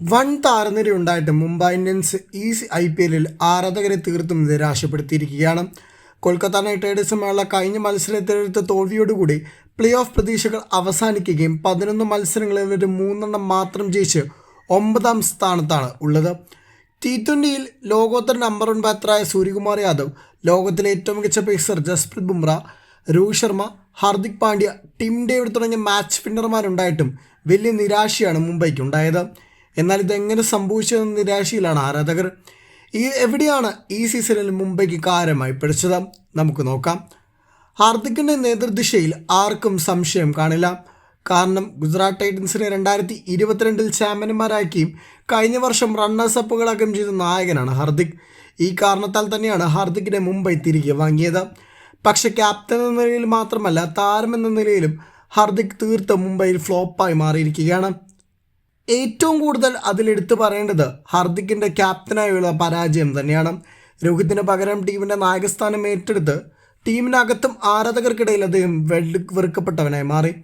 വൻ താരനിര ഉണ്ടായിട്ട് മുംബൈ ഇന്ത്യൻസ് ഈ ഐ പി എല്ലിൽ ആരാധകരെ തീർത്തും നിരാശപ്പെടുത്തിയിരിക്കുകയാണ്. കൊൽക്കത്ത നൈറ്റ് റൈഡേഴ്സുമായുള്ള കഴിഞ്ഞ മത്സരത്തിലെടുത്ത തോൽവിയോടുകൂടി പ്ലേ ഓഫ് പ്രതീക്ഷകൾ അവസാനിക്കുകയും പതിനൊന്ന് മത്സരങ്ങളിൽ ഒരു മൂന്നെണ്ണം മാത്രം ജയിച്ച് ഒമ്പതാം സ്ഥാനത്താണ് ഉള്ളത്. ടി ട്വന്റിയിൽ ലോകോത്തര നമ്പർ വൺ ബാറ്ററായ സൂര്യകുമാർ യാദവ് ലോകത്തിലെ ഏറ്റവും മികച്ച pacer Jasprit Bumrah Rohit Sharma Hardik Pandya Tim David തുടങ്ങിയ മാച്ച് വിന്നർമാരുണ്ടായിട്ടും വലിയ നിരാശയാണ് മുംബൈക്ക് ഉണ്ടായത്. എന്നാൽ ഇതെങ്ങനെ സംഭവിച്ചതെന്ന നിരാശയിലാണ് ആരാധകർ. ഈ എവിടെയാണ് ഈ സീസണിൽ മുംബൈക്ക് കാര്യമായി പിടിച്ചത്? നമുക്ക് നോക്കാം. ഹാർദിക്കിന്റെ നേതൃദിശയിൽ ആർക്കും സംശയം കാണില്ല. കാരണം ഗുജറാത്ത് ടൈറ്റൻസിനെ രണ്ടായിരത്തി ഇരുപത്തിരണ്ടിൽ ചാമ്പ്യന്മാരാക്കിയും കഴിഞ്ഞ വർഷം റണ്ണേഴ്സ് ചെയ്ത നായകനാണ് ഹാർദിക്. ഈ കാരണത്താൽ തന്നെയാണ് ഹാർദിക്കിനെ മുംബൈ തിരികെ വാങ്ങിയത്. പക്ഷേ ക്യാപ്റ്റൻ എന്ന നിലയിൽ മാത്രമല്ല താരം എന്ന നിലയിലും ഹാർദിക് തീർത്തും മുംബൈയിൽ ഫ്ലോപ്പായി മാറിയിരിക്കുകയാണ്. ഏറ്റവും കൂടുതൽ അതിലെടുത്തു പറയേണ്ടത് ഹാർദിക്കിന്റെ ക്യാപ്റ്റനായുള്ള പരാജയം തന്നെയാണ്. രോഹിത്തിന് പകരം ടീമിന്റെ നായകസ്ഥാനം ഏറ്റെടുത്ത് ടീമിനകത്തും ആരാധകർക്കിടയിൽ അദ്ദേഹം വെള്ളി വെറുക്കപ്പെട്ടവനായി മാറി.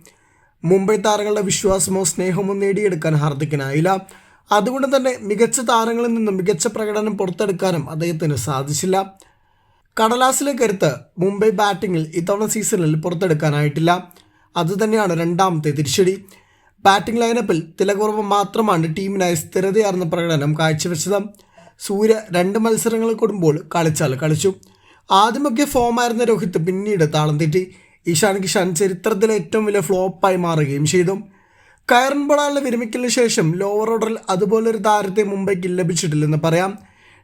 മുംബൈ താരങ്ങളുടെ വിശ്വാസമോ സ്നേഹമോ നേടിയെടുക്കാൻ ഹാർദിക്കിനായില്ല. അതുകൊണ്ട് തന്നെ മികച്ച താരങ്ങളിൽ നിന്നും മികച്ച പ്രകടനം പുറത്തെടുക്കാനും അദ്ദേഹത്തിന് സാധിച്ചില്ല. കടലാസിലെ കരുത്ത് മുംബൈ ബാറ്റിങ്ങിൽ ഇത്തവണ സീസണിൽ പുറത്തെടുക്കാനായിട്ടില്ല. അതുതന്നെയാണ് രണ്ടാമത്തെ തിരിച്ചടി. ബാറ്റിംഗ് ലൈനപ്പിൽ തിലകുറവ് മാത്രമാണ് ടീമിനായി സ്ഥിരതയാർന്ന പ്രകടനം കാഴ്ചവെച്ചത്. സൂര്യ രണ്ട് മത്സരങ്ങൾ കൊടുമ്പോൾ കളിച്ചാൽ കളിച്ചു. ആദ്യമൊക്കെ ഫോമായിരുന്ന രോഹിത് പിന്നീട് താളം തെറ്റി. ഇഷാൻ കിഷാൻ ചരിത്രത്തിലെ ഏറ്റവും വലിയ ഫ്ലോപ്പായി മാറുകയും ചെയ്തു. കയറൻ ബോളാളിലെ വിരമിക്കലിന് ശേഷം ലോവർ ഓർഡറിൽ അതുപോലൊരു താരത്തെ മുംബൈക്ക് ലഭിച്ചിട്ടില്ലെന്ന് പറയാം.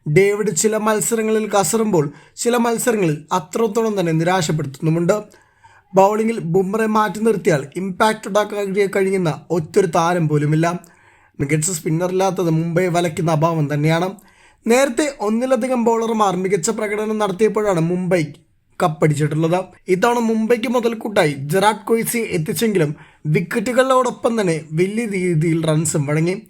ഡേവിഡ് ചില മത്സരങ്ങളിൽ കസറുമ്പോൾ ചില മത്സരങ്ങളിൽ അത്രത്തോളം തന്നെ നിരാശപ്പെടുത്തുന്നുമുണ്ട്. ബൗളിങ്ങിൽ ബുംറെ മാറ്റി നിർത്തിയാൽ ഇമ്പാക്റ്റ് ഉണ്ടാക്കാൻ കഴിയുന്ന ഒറ്റൊരു താരം പോലുമില്ല. മികച്ച സ്പിന്നറില്ലാത്തത് മുംബൈ വലയ്ക്കുന്ന അഭാവം തന്നെയാണ്. നേരത്തെ ഒന്നിലധികം ബൗളർമാർ മികച്ച പ്രകടനം നടത്തിയപ്പോഴാണ് മുംബൈ കപ്പടിച്ചിട്ടുള്ളത്. ഇത്തവണ മുംബൈക്ക് മുതൽക്കൂട്ടായി ജെറാഡ് കൊയ്സി എത്തിച്ചെങ്കിലും വിക്കറ്റുകളോടൊപ്പം തന്നെ വലിയ രീതിയിൽ റൺസും വഴങ്ങി.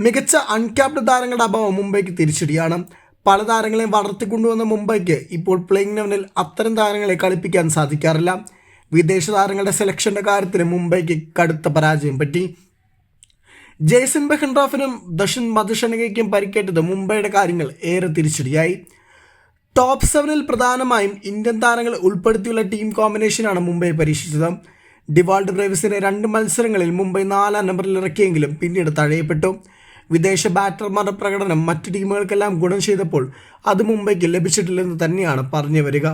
മികച്ച അൺക്യാപ്ഡ് താരങ്ങളുടെ അഭാവം മുംബൈക്ക് തിരിച്ചടിയാണ്. പല താരങ്ങളെയും വളർത്തിക്കൊണ്ടുവന്ന മുംബൈക്ക് ഇപ്പോൾ പ്ലേയിങ് ലെവനിൽ അത്തരം താരങ്ങളെ കളിപ്പിക്കാൻ സാധിക്കാറില്ല. വിദേശ താരങ്ങളുടെ സെലക്ഷന്റെ കാര്യത്തിൽ മുംബൈക്ക് കടുത്ത പരാജയം പറ്റി. ജെയ്സൺ ബെഹൻഡ്രോഫിനും ദശൻ മധുഷണികയ്ക്കും പരിക്കേറ്റത് മുംബൈയുടെ കാര്യങ്ങൾ ഏറെ തിരിച്ചടിയായി. ടോപ്പ് സെവനിൽ പ്രധാനമായും ഇന്ത്യൻ താരങ്ങൾ ഉൾപ്പെടുത്തിയുള്ള ടീം കോമ്പിനേഷനാണ് മുംബൈ പരീക്ഷിച്ചത്. ഡിവാൾഡ് ബ്രേവ്സിനെ രണ്ട് മത്സരങ്ങളിൽ മുംബൈ നാലാം നമ്പറിൽ ഇറക്കിയെങ്കിലും പിന്നീട് തഴയപ്പെട്ടു. വിദേശ ബാറ്റർമാരുടെ പ്രകടനം മറ്റ് ടീമുകൾക്കെല്ലാം ഗുണം ചെയ്തപ്പോൾ അത് മുംബൈക്ക് ലഭിച്ചിട്ടില്ലെന്ന് തന്നെയാണ് പറഞ്ഞു വരിക.